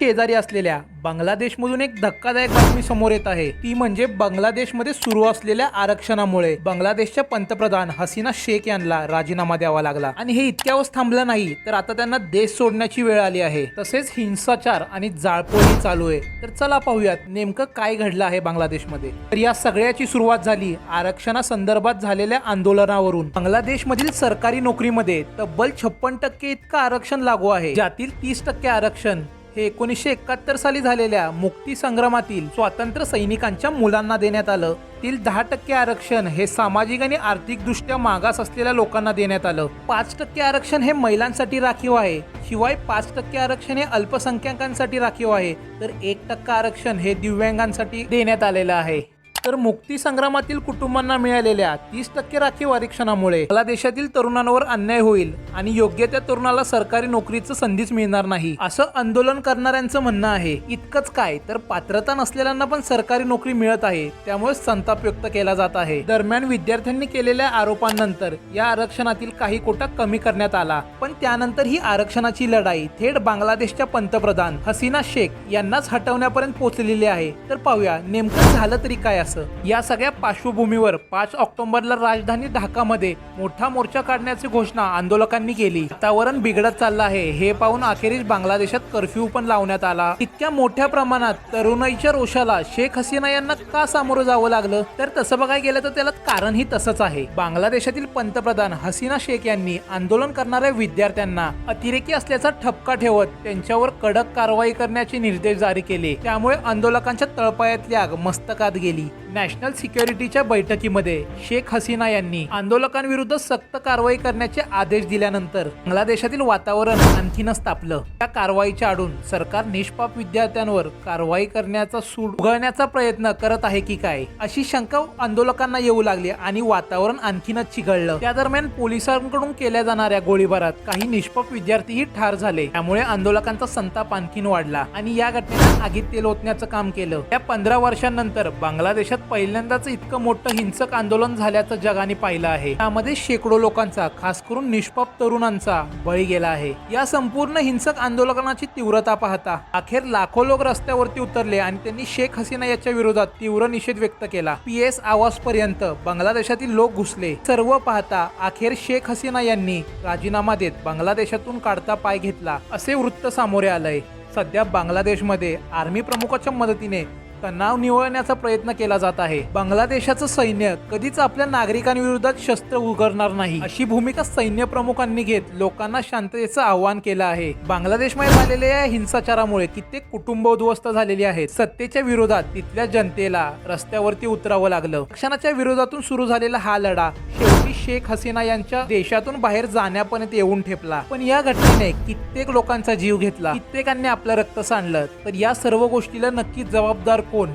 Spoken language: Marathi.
शेजारी असलेल्या बांगलादेशमधून एक धक्कादायक बातमी समोर येत आहे. ती म्हणजे बांगलादेशमध्ये सुरू असलेल्या आरक्षणामुळे बांगलादेशच्या पंतप्रधान हसीना शेख यांना राजीनामा द्यावा लागला. आणि हे इतक्यावरच थांबलं नाही तर आता त्यांना देश सोडण्याची वेळ आली आहे. तसेच हिंसाचार आणि जाळपोळी चालू आहे. तर चला पाहूयात नेमकं काय घडलं आहे बांगलादेशमध्ये. तर या सगळ्याची सुरुवात झाली आरक्षणासंदर्भात झालेल्या आंदोलनावरून. बांगलादेशमधील सरकारी नोकरीमध्ये तब्बल छप्पन टक्के इतकं आरक्षण लागू आहे. ज्यातील तीस टक्के आरक्षण हे एकोणीसशे एकाहत्तर साली झालेल्या मुक्ती संग्रामातील स्वातंत्र्य सैनिकांच्या मुलांना देण्यात आलं. तील दहा टक्के आरक्षण हे सामाजिक आणि आर्थिकदृष्ट्या मागास असलेल्या लोकांना देण्यात आलं. पाच टक्के आरक्षण हे महिलांसाठी राखीव आहे. शिवाय पाच टक्के आरक्षण हे अल्पसंख्याकांसाठी राखीव आहे. तर एक टक्का आरक्षण हे दिव्यांगांसाठी देण्यात आलेलं आहे. तर मुक्ती संग्रामातील कुटुंबांना मिळालेल्या तीस टक्के राखीव आरक्षणामुळे मला देशातील तरुणांवर अन्याय होईल आणि योग्य त्या तरुणाला सरकारी नोकरीचं संधीच मिळणार नाही असं आंदोलन करणाऱ्यांचं म्हणणं आहे. इतकंच काय तर पात्रता नसलेल्यांना पण सरकारी नोकरी मिळत आहे त्यामुळे संताप व्यक्त केला जात आहे. दरम्यान विद्यार्थ्यांनी केलेल्या आरोपांनंतर या आरक्षणातील काही कोटा कमी करण्यात आला पण त्यानंतर ही आरक्षणाची लढाई थेट बांगलादेशच्या पंतप्रधान हसीना शेख यांनाच हटवण्यापर्यंत पोहोचलेली आहे. तर पाहूया नेमकं झालं तरी काय असं? या सगळ्या पार्श्वभूमीवर पाच ऑक्टोबरला राजधानी ढाकामध्ये मोठा मोर्चा काढण्याची घोषणा आंदोलकांनी केली. वातावरण बिघडत चाललं आहे हे पाहून अखेरीस बांगलादेशात कर्फ्यू पण लावण्यात आला. इतक्या मोठ्या प्रमाणात तरुणाईच्या रोषाला शेख हसीना यांना का सामोरं जावं लागलं? तर तसं बघायला गेलं तर त्याला कारणही तसंच आहे. बांगलादेशातील पंतप्रधान हसीना शेख यांनी आंदोलन करणाऱ्या विद्यार्थ्यांना अतिरेकी असल्याचा ठपका ठेवत त्यांच्यावर कडक कारवाई करण्याचे निर्देश जारी केले. त्यामुळे आंदोलकांच्या तळपायातली आग मस्तकात गेली. नॅशनल सिक्युरिटीच्या बैठकीमध्ये शेख हसीना यांनी आंदोलकांविरुद्ध सक्त कारवाई करण्याचे आदेश दिल्यानंतर बांगलादेशातील वातावरण आणखीनच तापलं. त्या कारवाईच्या आडून सरकार निष्पाप विद्यार्थ्यांवर कारवाई करण्याचा सूड उघळण्याचा प्रयत्न करत आहे की काय अशी शंका आंदोलकांना येऊ लागली आणि वातावरण आणखीनच चिघळलं. त्या दरम्यान पोलिसांकडून केल्या जाणाऱ्या गोळीबारात काही निष्पाप विद्यार्थीही ठार झाले. त्यामुळे आंदोलकांचा संताप आणखीन वाढला आणि या घटनेला आगीत तेल ओतण्याचं काम केलं. त्या पंधरा वर्षांनंतर बांगलादेशात पहिल्यांदाच इतकं मोठं हिंसक आंदोलन झाल्याचं जगाने पाहिलं आहे. त्यामध्ये शेकडो लोकांचा खास करून निष्पाप तरुणांचा बळी गेला आहे. या संपूर्ण हिंसक आंदोलनाची तीव्रता पाहता अखेर लाखो लोक रस्त्यावरती उतरले आणि त्यांनी शेख हसीना याच्या विरोधात तीव्र निषेध व्यक्त केला. पी एस आवाज पर्यंत बांगलादेशातील लोक घुसले. सर्व पाहता अखेर शेख हसीना यांनी राजीनामा देत बांगलादेशातून काढता पाय घेतला असे वृत्त सामोरे आलंय. सध्या बांगलादेशमध्ये आर्मी प्रमुखाच्या मदतीने तणाव निवळण्याचा प्रयत्न केला जात आहे. बांगलादेशाचं सैन्य कधीच आपल्या नागरिकांविरोधात शस्त्र उघडणार नाही. अशी भूमिका सैन्य प्रमुखांनी घेत लोकांना शांततेचं आवाहन केलं आहे. बांगलादेशमध्ये झालेल्या या हिंसाचारामुळे कित्येक कुटुंब उद्ध्वस्त झालेली आहेत. सत्तेच्या विरोधात तिथल्या जनतेला रस्त्यावरती उतरावं लागलं. शिक्षणाच्या विरोधातून सुरू झालेला हा लढा शेवटी शेख हसीना यांच्या देशातून बाहेर जाण्यापर्यंत येऊन ठेपला. पण या घटनेने कित्येक लोकांचा जीव घेतला. कित्येकांनी आपलं रक्त सांडलं. तर या सर्व गोष्टीला नक्कीच जबाबदार ปุ่น